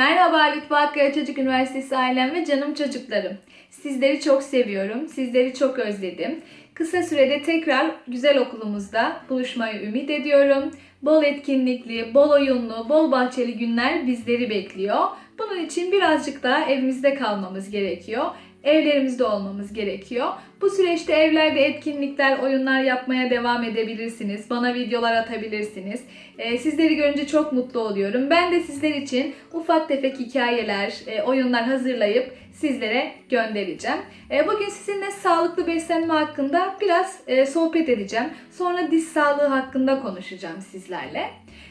Merhaba Lütfü Hakkaya Çocuk Üniversitesi ailem ve canım çocuklarım. Sizleri çok seviyorum, sizleri çok özledim. Kısa sürede tekrar güzel okulumuzda buluşmayı ümit ediyorum. Bol etkinlikli, bol oyunlu, bol bahçeli günler bizleri bekliyor. Bunun için birazcık daha evimizde kalmamız gerekiyor. Evlerimizde olmamız gerekiyor. Bu süreçte evlerde etkinlikler, oyunlar yapmaya devam edebilirsiniz. Bana videolar atabilirsiniz. Ee, sizleri görünce çok mutlu oluyorum. Ben de sizler için ufak tefek hikayeler, e, oyunlar hazırlayıp sizlere göndereceğim. E, bugün sizinle sağlıklı beslenme hakkında biraz e, sohbet edeceğim. Sonra diş sağlığı hakkında konuşacağım sizlerle.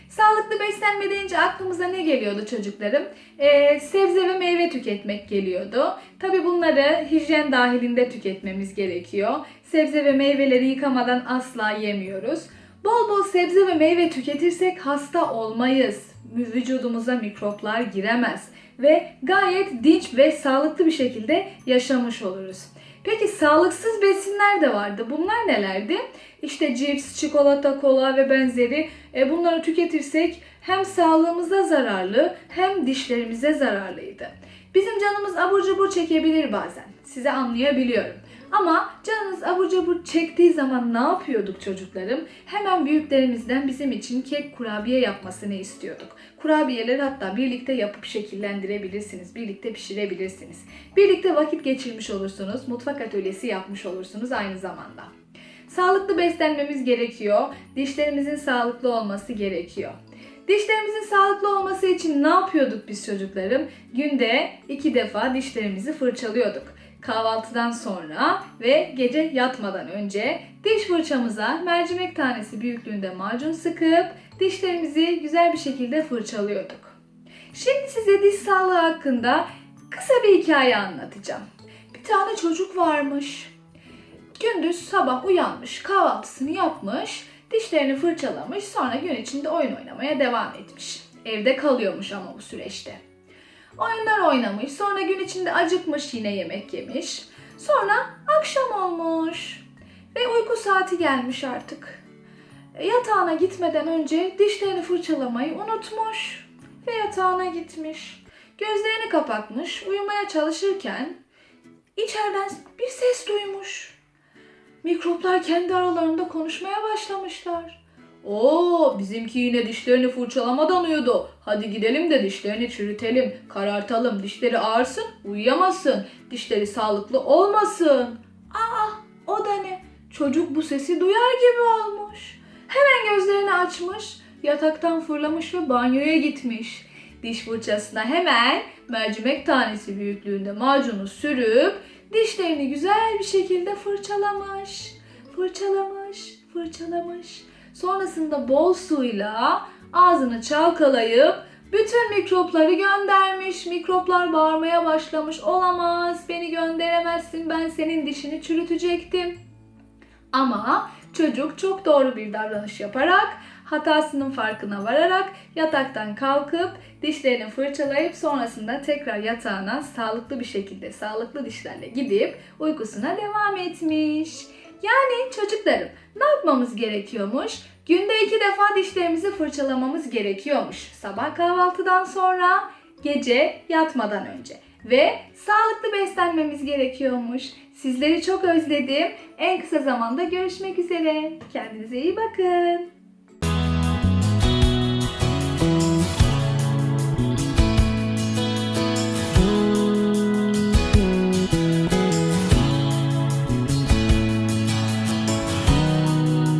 Sağlıklı beslenme deyince aklımıza ne geliyordu çocuklarım? Ee, sebze ve meyve tüketmek geliyordu. Tabi bunları hijyen dahilinde tüketmemiz gerekiyor. Sebze ve meyveleri yıkamadan asla yemiyoruz. Bol bol sebze ve meyve tüketirsek hasta olmayız. Vücudumuza mikroplar giremez ve gayet dinç ve sağlıklı bir şekilde yaşamış oluruz. Peki sağlıksız besinler de vardı. Bunlar nelerdi? İşte cips, çikolata, kola ve benzeri. E, bunları tüketirsek hem sağlığımıza zararlı hem dişlerimize zararlıydı. Bizim canımız abur cubur çekebilir bazen. Size anlayabiliyorum. Ama canınız abur cubur çektiği zaman ne yapıyorduk çocuklarım? Hemen büyüklerimizden bizim için kek kurabiye yapmasını istiyorduk. Kurabiyeleri hatta birlikte yapıp şekillendirebilirsiniz. Birlikte pişirebilirsiniz. Birlikte vakit geçirmiş olursunuz. Mutfak atölyesi yapmış olursunuz aynı zamanda. Sağlıklı beslenmemiz gerekiyor. Dişlerimizin sağlıklı olması gerekiyor. Dişlerimizin sağlıklı olması için ne yapıyorduk biz çocuklarım? Günde iki defa dişlerimizi fırçalıyorduk. Kahvaltıdan sonra ve gece yatmadan önce diş fırçamıza mercimek tanesi büyüklüğünde macun sıkıp dişlerimizi güzel bir şekilde fırçalıyorduk. Şimdi size diş sağlığı hakkında kısa bir hikaye anlatacağım. Bir tane çocuk varmış. Gündüz sabah uyanmış, kahvaltısını yapmış, dişlerini fırçalamış, sonra gün içinde oyun oynamaya devam etmiş. Evde kalıyormuş ama bu süreçte. Oyunlar oynamış, sonra gün içinde acıkmış yine yemek yemiş. Sonra akşam olmuş ve uyku saati gelmiş artık. E, Yatağına gitmeden önce dişlerini fırçalamayı unutmuş ve yatağına gitmiş. Gözlerini kapatmış, uyumaya çalışırken içeriden bir ses duymuş. Mikroplar kendi aralarında konuşmaya başlamışlar. Oo, bizimki yine dişlerini fırçalamadan uyudu. Hadi gidelim de dişlerini çürütelim, karartalım, dişleri ağırsın, uyuyamasın, dişleri sağlıklı olmasın. Aa, o da ne? Çocuk bu sesi duyar gibi olmuş. Hemen gözlerini açmış, yataktan fırlamış ve banyoya gitmiş. Diş fırçasına hemen mercimek tanesi büyüklüğünde macunu sürüp dişlerini güzel bir şekilde fırçalamış. Fırçalamış, fırçalamış. Sonrasında bol suyla ağzını çalkalayıp bütün mikropları göndermiş. Mikroplar bağırmaya başlamış. Olamaz, beni gönderemezsin. Ben senin dişini çürütecektim. Ama çocuk çok doğru bir davranış yaparak hatasının farkına vararak yataktan kalkıp dişlerini fırçalayıp sonrasında tekrar yatağına sağlıklı bir şekilde sağlıklı dişlerle gidip uykusuna devam etmiş. Yani çocuklarım ne yapmamız gerekiyormuş? Günde iki defa dişlerimizi fırçalamamız gerekiyormuş. Sabah kahvaltıdan sonra, gece yatmadan önce. Ve sağlıklı beslenmemiz gerekiyormuş. Sizleri çok özledim. En kısa zamanda görüşmek üzere. Kendinize iyi bakın.